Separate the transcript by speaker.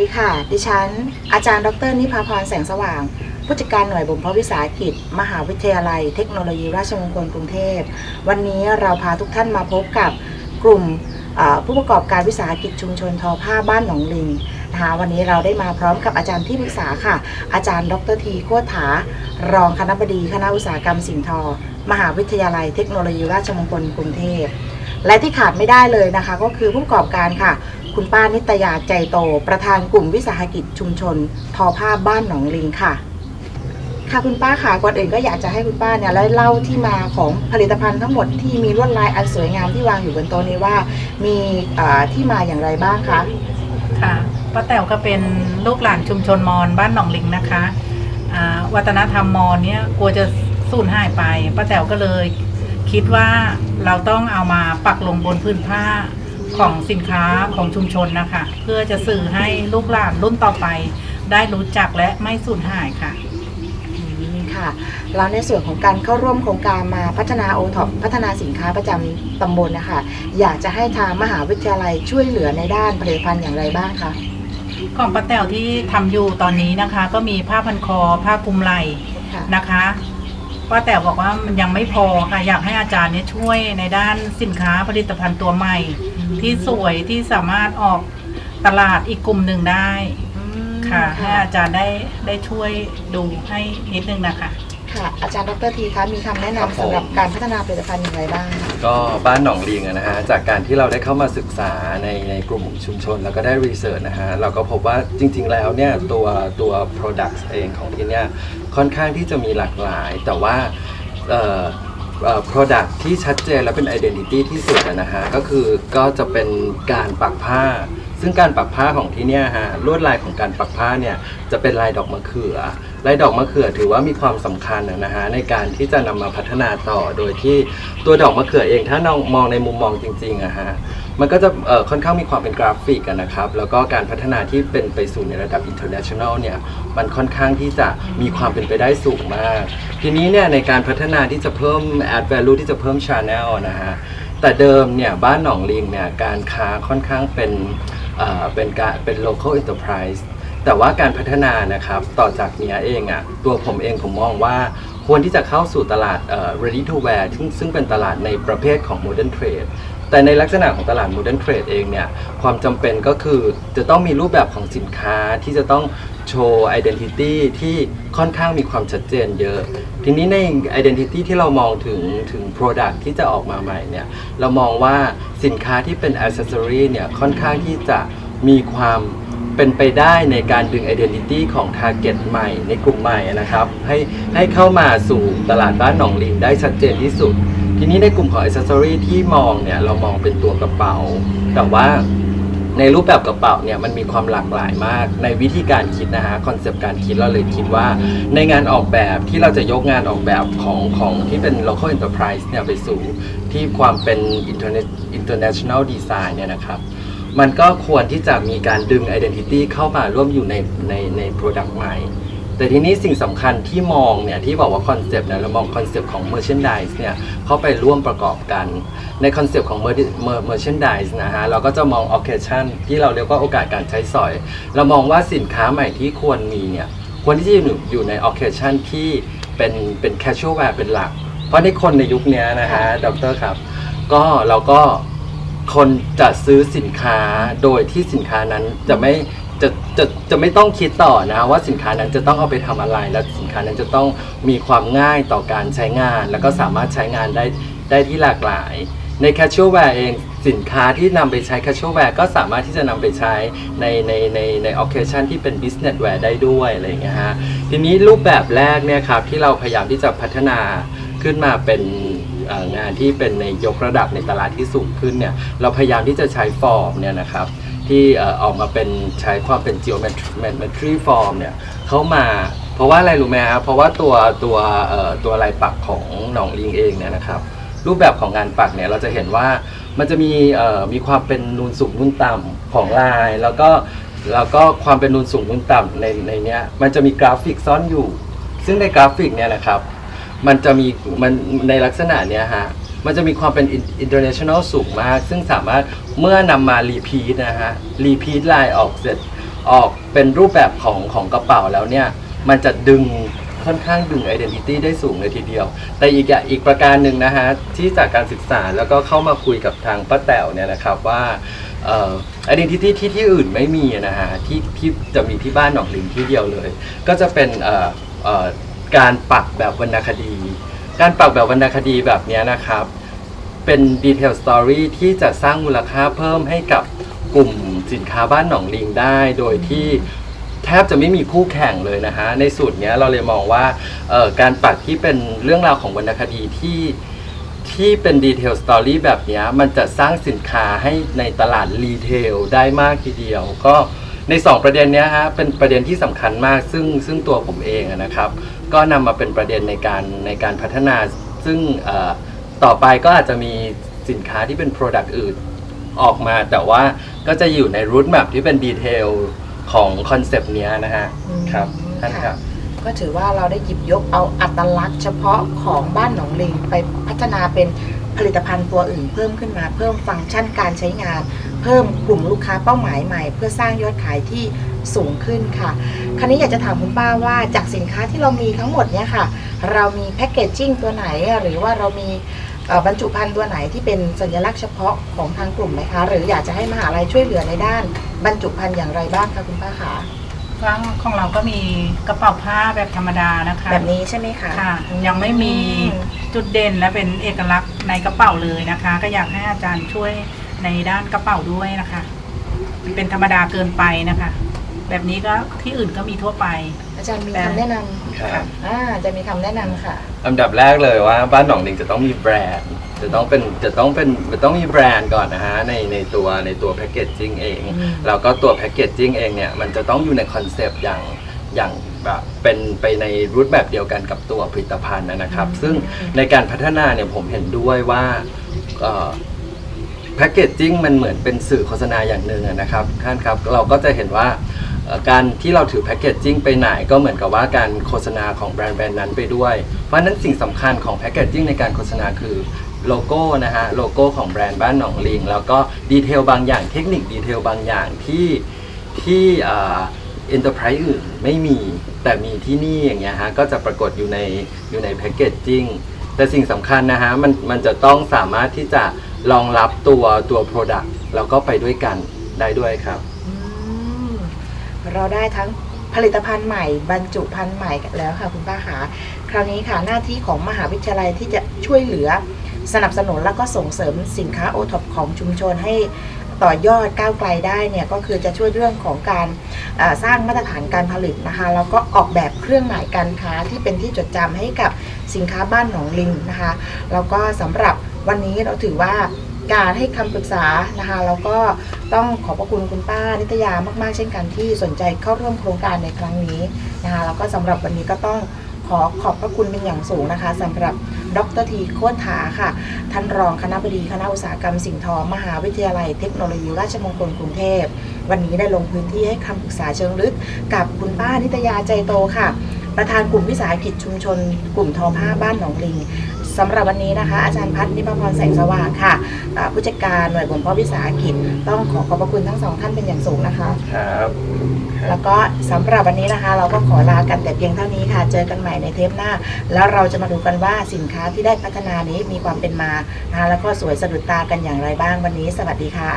Speaker 1: วัสดีค่ะ ดิฉัน อาจารย์ ดร นิพาพร แสงสว่าง ผู้จัดการหน่วยบ่มเพาะวิสาหกิจ มหาวิทยาลัย เทคโนโลยีราชมงคลกรุงเทพ วันนี้เราพาทุกท่านมาพบกับกลุ่มผู้ประกอบการวิสาหกิจชุมชนทอผ้าบ้านหนองลิงนะคะวันนี้เราได้มาพร้อมกับอาจารย์ที่ปรึกษาค่ะ อาจารย์ ดรทีโคตถา รองคณบดีคณะอุตสาหกรรมสิ่งทอ มหาวิทยาลัย เทคโนโลยีราชมงคลกรุงเทพและที่ขาดไม่ได้เลยนะคะ ก็คือผู้ประกอบการค่ะ คุณป้านิตยาใจโต ประธานกลุ่มวิสาหกิจชุมชน ทอผ้าบ้านหนองลิงค่ะ ค่ะคุณป้าค่ะก่อนอื่นก็อยากจะให้คุณป้าเนี่ยเล่าที่มาของผลิตภัณฑ์ทั้งหมดที่มีลวดลายอันสวยงามที่วางอยู่บนโต๊ะนี้ว่า มีที่มาอย่างไรบ้างคะ
Speaker 2: ค่ะป้าแต๋วก็เป็นลูกหลานชุมชนมอญบ้านหนองลิงนะคะวัฒนธรรมมอญเนี่ยกลัวจะสูญหายไปป้าแต๋วก็เลยคิดว่าเราต้องเอามาปักลงบนพื้นผ้า ของสินค้าของชุมชนนะคะ เพื่อจะสื่อให้ลูกหลานรุ่นต่อไป ได้รู้จักและไม่สูญหายค่ะ
Speaker 1: อืมค่ะแล้วในส่วนของการเข้าร่วมโครงการมาพัฒนาโอท็อปพัฒนาสินค้าประจำตำบลนะคะ อยากจะให้ทางมหาวิทยาลัยช่วยเหลือในด้านผลิตภัณฑ์อย่างไรบ้างคะ
Speaker 2: ของป้าแต๋วที่ทำอยู่ตอนนี้นะคะ ก็มีผ้าพันคอ ผ้าคลุมไหล่
Speaker 1: ค่ะ
Speaker 2: นะคะป้าแต๋วบอกว่ามันยังไม่พอค่ะอยากให้อาจารย์เนี่ยช่วยในด้านสินค้าผลิตภัณฑ์ตัวใหม่ ที่สวยที่สามารถออกตลาดอีกกลุ่มหนึ่งได้
Speaker 1: อืม
Speaker 2: ค่ะ ให้อาจารย์ได้ได้ช่วยดูให้นิดนึงนะคะ
Speaker 1: ค่ะ อาจารย์ดรทีคะมีคำแนะนำ
Speaker 3: ครับผม
Speaker 1: สำหรับการพัฒนาผลิตภัณฑ์อย่างไรบ้าง
Speaker 3: ก็บ้านหนองลิงอะนะฮะจากการที่เราได้เข้ามาศึกษาในในกลุ่มชุมชน แล้วก็ได้รีเสิร์ชนะฮะเราก็พบว่าจริง ๆ แล้วเนี่ยตัวตัว Products เองของที่เนี่ยค่อนข้างที่จะมีหลากหลาย แต่ว่าเอ่อ เอ่อ product ที่ชัดเจนและเป็น identity ที่สุดนะฮะ ก็คือก็จะเป็นการปักผ้า ซึ่งการปักผ้าของที่เนี่ยฮะลวดลายของการปักผ้าเนี่ยจะเป็นลายดอกมะเขือ ลายดอกมะเขือถือว่ามีความสำคัญนะฮะในการที่จะนำมาพัฒนาต่อโดยที่ตัวดอกมะเขือเองถ้ามองในมุมมองจริงๆอะฮะ มันก็จะเอ่อค่อนข้างมีความเป็นกราฟิกอะนะครับ แล้วก็การพัฒนาที่เป็นไปสู่ในระดับ international เนี่ย มันค่อนข้างที่จะมีความเป็นไปได้สูงมาก ทีนี้เนี่ยในการพัฒนาที่จะเพิ่ม add value ที่จะเพิ่ม channel นะฮะ แต่เดิมเนี่ยบ้านหนองลิงเนี่ยการค้าค่อนข้างเป็นเอ่อเป็นการเป็น local enterprise แต่ว่าการพัฒนานะครับต่อจากเนี้ยเองอะ่ะตัวผมเองผมมองว่าควรที่จะเข้าสู่ตลาด ready to wear ซึ่งซึ่งเป็นตลาดในประเภทของ modern trade แต่ในลักษณะของตลาด modern trade เองเนี่ย ความจำเป็นก็คือจะต้องมีรูปแบบของสินค้าที่จะต้องโชว์ identity ที่ค่อนข้างมีความชัดเจนเยอะ ทีนี้ใน identity ที่เรามองถึงถึง product ที่จะออกมาใหม่เนี่ย เรามองว่าสินค้าที่เป็น accessory เนี่ยค่อนข้างที่จะมีความ เป็นไปได้ในการดึง identity ของ target ใหม่ในกลุ่มใหม่นะครับ ให้ให้เข้ามาสู่ตลาดบ้านหนองลิงได้ชัดเจนที่สุด ทีนี้ในกลุ่มของ accessory ที่มองเนี่ยเรามองเป็นตัวกระเป๋า แต่ว่าในรูปแบบกระเป๋าเนี่ยมันมีความหลากหลายมาก ในวิธีการคิดนะฮะคอนเซปต์การคิดเราเลยคิดว่า ในงานออกแบบที่เราจะยกงานออกแบบของของที่เป็น local enterprise เนี่ยไปสู่ที่ความเป็น internet international design เนี่ยนะครับ มันก็ควรที่จะมีการดึง identity เข้ามาร่วมอยู่ในในใน product ใหม่ แต่ทีนี้สิ่งสำคัญที่มองเนี่ย ที่บอกว่าคอนเซปต์เนี่ยเรามองคอนเซปต์ของ merchandise เนี่ย เข้าไปร่วมประกอบกัน ในคอนเซปต์ของ mer- mer- merchandise นะฮะ เราก็จะมอง occasion ที่เราเรียกว่าโอกาสการใช้สอย เรามองว่าสินค้าใหม่ที่ควรมีเนี่ย ควรที่จะอยู่อยู่ใน occasion ที่เป็นเป็น casual wear เป็นหลัก เพราะในคนในยุคเนี้ยนะฮะดรครับ ก็เราก็ คนจะซื้อสินค้าโดยที่สินค้านั้นจะไม่จะจะจะไม่ต้องคิดต่อนะว่าสินค้านั้นจะต้องเอาไปทำอะไร และสินค้านั้นจะต้องมีความง่ายต่อการใช้งาน แล้วก็สามารถใช้งานได้ได้ที่หลากหลาย ใน casual wear เองสินค้าที่นำไปใช้ casual wear ก็สามารถที่จะนำไปใช้ในในในใน occasion ที่เป็น business wear ได้ด้วยอะไรอย่างเงี้ยฮะทีนี้รูปแบบแรกเนี่ยครับที่เราพยายามที่จะพัฒนาขึ้นมาเป็น งานที่เป็นในยกระดับในตลาดที่สูงขึ้นเนี่ยเราพยายามที่จะใช้ฟอร์มเนี่ยนะครับที่ออกมาเป็นใช้ความเป็น geometry form เนี่ยเข้ามาเพราะว่าอะไรรู้ไหมครับเพราะว่าตัวตัวตัวลายปักของหนองลิงเองเนี่ยนะครับรูปแบบของงานปักเนี่ยเราจะเห็นว่ามันจะมีมีความเป็นนูนสูงนูนต่ำของลาย แล้วก็แล้วก็ความเป็นนูนสูงนูนต่ำในในเนี้ยมันจะมีกราฟิกซ่อนอยู่ ซึ่งในกราฟิกเนี่ยนะครับ มันจะมีมันในลักษณะเนี้ยฮะ มันจะมีความเป็น international สูงมาก ซึ่งสามารถเมื่อนำมารีพีทนะฮะ รีพีทลายออกเสร็จออกเป็นรูปแบบของของกระเป๋าแล้วเนี่ย มันจะดึงค่อนข้างดึง identity ได้สูงเลยทีเดียว แต่อีกอย่างอีกประการหนึ่งนะฮะ ที่จากการศึกษาแล้วก็เข้ามาคุยกับทางป้าแต๋วเนี่ยนะครับว่าเอ่อ identity ที่ที่อื่นไม่มีนะฮะ ที่ที่จะมีที่บ้านหนองลิงที่เดียวเลย ก็จะเป็นเอ่อเอ่อ การปักแบบวรรณคดี การปักแบบวรรณคดีแบบนี้นะครับ เป็นดีเทลสตอรี่ที่จะสร้างมูลค่าเพิ่มให้กับกลุ่มสินค้าบ้านหนองลิงได้ โดยที่แทบจะไม่มีคู่แข่งเลยนะฮะ ในสูตรนี้เราเลยมองว่าการปักที่เป็นเรื่องราวของวรรณคดีที่ที่เป็นดีเทลสตอรี่แบบนี้มันจะสร้างสินค้าให้ในตลาดรีเทลได้มากทีเดียว ก็ ใน 2 ประเด็นเนี้ยฮะเป็นประเด็นที่สำคัญมากซึ่งซึ่งตัวผมเองอะนะครับ ก็นำมาเป็นประเด็นในการในการพัฒนา ซึ่งเอ่อต่อไปก็อาจจะมีสินค้าที่เป็น Product อื่นออกมา แต่ว่าก็จะอยู่ในรูทแมปที่เป็นดีเทลของคอนเซปต์เนี้ยนะฮะ
Speaker 1: อืม
Speaker 3: ครับท่านครับ
Speaker 1: ก็ถือว่าเราได้หยิบยกเอาอัตลักษณ์เฉพาะของบ้านหนองลิงไปพัฒนาเป็น ผลิตภัณฑ์ตัวอื่นเพิ่มขึ้นมา เพิ่มฟังก์ชันการใช้งาน เพิ่มกลุ่มลูกค้าเป้าหมายใหม่ เพื่อสร้างยอดขายที่สูงขึ้นค่ะคราวนี้อยากจะถามคุณป้าว่าจากสินค้าที่เรามีทั้งหมดเนี่ยค่ะ เรามีแพคเกจจิ้งตัวไหน หรือว่าเรามีบรรจุภัณฑ์ตัวไหนที่เป็นสัญลักษณ์เฉพาะของทางกลุ่มไหมคะ หรืออยากจะให้มหาลัยช่วยเหลือในด้าน บรรจุภัณฑ์อย่างไรบ้างคะคุณป้าคะ
Speaker 2: ร้านของเราก็มีกระเป๋าผ้าแบบธรรมดานะคะ
Speaker 1: แบบนี้ใช่ไหมคะ
Speaker 2: ค่ะ ยังไม่มี
Speaker 1: อืม
Speaker 2: จุดเด่นและเป็นเอกลักษณ์ในกระเป๋าเลยนะคะ ก็อยากให้อาจารย์ช่วยในด้านกระเป๋าด้วยนะคะเป็นธรรมดาเกินไปนะคะ แบบนี้ก็ที่อื่นก็มีทั่วไป
Speaker 1: อาจารย์มี
Speaker 2: แต่
Speaker 1: คำแนะนำ
Speaker 3: ครับ
Speaker 1: อ่าจะมีคำแนะนำค่ะ
Speaker 3: อันดับแรกเลยว่าบ้านหนองลิงจะต้องมีแบรนด์ จะต้องเป็นจะต้องเป็นมันต้องมีแบรนด์ก่อนนะฮะในในตัวในตัวแพคเกจจิ้งเอง
Speaker 1: อืม
Speaker 3: แล้วก็ตัวแพคเกจจิ้งเองเนี่ยมันจะต้องอยู่ในคอนเซปต์อย่างอย่างแบบเป็นไปในรูปแบบเดียวกันกับตัวผลิตภัณฑ์นะครับ ซึ่งในการพัฒนาเนี่ยผมเห็นด้วยว่าแพคเกจจิ้งมันเหมือนเป็นสื่อโฆษณาอย่างหนึ่งอะนะครับท่านครับ เราก็จะเห็นว่าเอ่อ การที่เราถือแพคเกจจิ้งไปไหนก็เหมือนกับว่าการโฆษณาของแบรนด์แบรนด์นั้นไปด้วย เพราะฉะนั้นสิ่งสำคัญของแพคเกจจิ้งในการโฆษณาคือโลโก้นะฮะโลโก้ของแบรนด์บ้านหนองลิง แล้วก็ดีเทลบางอย่างเทคนิคดีเทลบางอย่างที่ที่เอ็นเตอร์ไพรส์อื่นไม่มีแต่มีที่นี่อย่างเงี้ยฮะก็จะปรากฏอยู่ในอยู่ในแพคเกจจิ้งแต่สิ่งสำคัญนะฮะมันมันจะต้องสามารถที่จะรองรับตัวตัว Product แล้วก็ไปด้วยกันได้ด้วยครับ
Speaker 1: เราได้ทั้งผลิตภัณฑ์ใหม่บรรจุภัณฑ์ใหม่กันแล้วค่ะคุณป้าขาคราวนี้ค่ะหน้าที่ของมหาวิทยาลัยที่จะช่วยเหลือสนับสนุนแล้วก็ส่งเสริมสินค้าโอท็อปของชุมชนให้ต่อยอดก้าวไกลได้เนี่ยก็คือจะช่วยเรื่องของการสร้างมาตรฐานการผลิตนะคะแล้วก็ออกแบบเครื่องหมายการค้าที่เป็นที่จดจำให้กับสินค้าบ้านหนองลิงนะคะแล้วก็สำหรับวันนี้เราถือว่า การให้คำปรึกษานะคะแล้วก็ต้องขอบพระคุณคุณป้านิตยามากๆ เช่นกันที่สนใจเข้าร่วมโครงการในครั้งนี้นะคะแล้วก็สำหรับวันนี้ก็ต้องขอขอบพระคุณเป็นอย่างสูงนะคะสำหรับดรทีโคตรถาค่ะ ท่านรองคณะบดีคณะอุตสาหกรรมสิ่งทอ มหาวิทยาลัยเทคโนโลยีราชมงคลกรุงเทพ วันนี้ได้ลงพื้นที่ให้คำปรึกษาเชิงลึก กับคุณป้านิตยาใจโตค่ะ ประธานกลุ่มวิสาหกิจชุมชน กลุ่มทอผ้าบ้านหนองลิง สำหรับวันนี้นะคะ อาจารย์พัฒนิพพรแสงสว่างค่ะอ่าผู้จัดการหน่วยบ่มเพาะวิสาหกิจ ต้องขอขอบพระคุณทั้งสองท่านเป็นอย่างสูงนะคะ
Speaker 3: ครับ
Speaker 1: แล้วก็สำหรับวันนี้นะคะ เราก็ขอลากันแต่เพียงเท่านี้ค่ะ เจอกันใหม่ในเทปหน้า แล้วเราจะมาดูกันว่าสินค้าที่ได้พัฒนานี้มีความเป็นมานะคะแล้วก็สวยสะดุดตากันอย่างไรบ้างวันนี้ สวัสดีค่ะ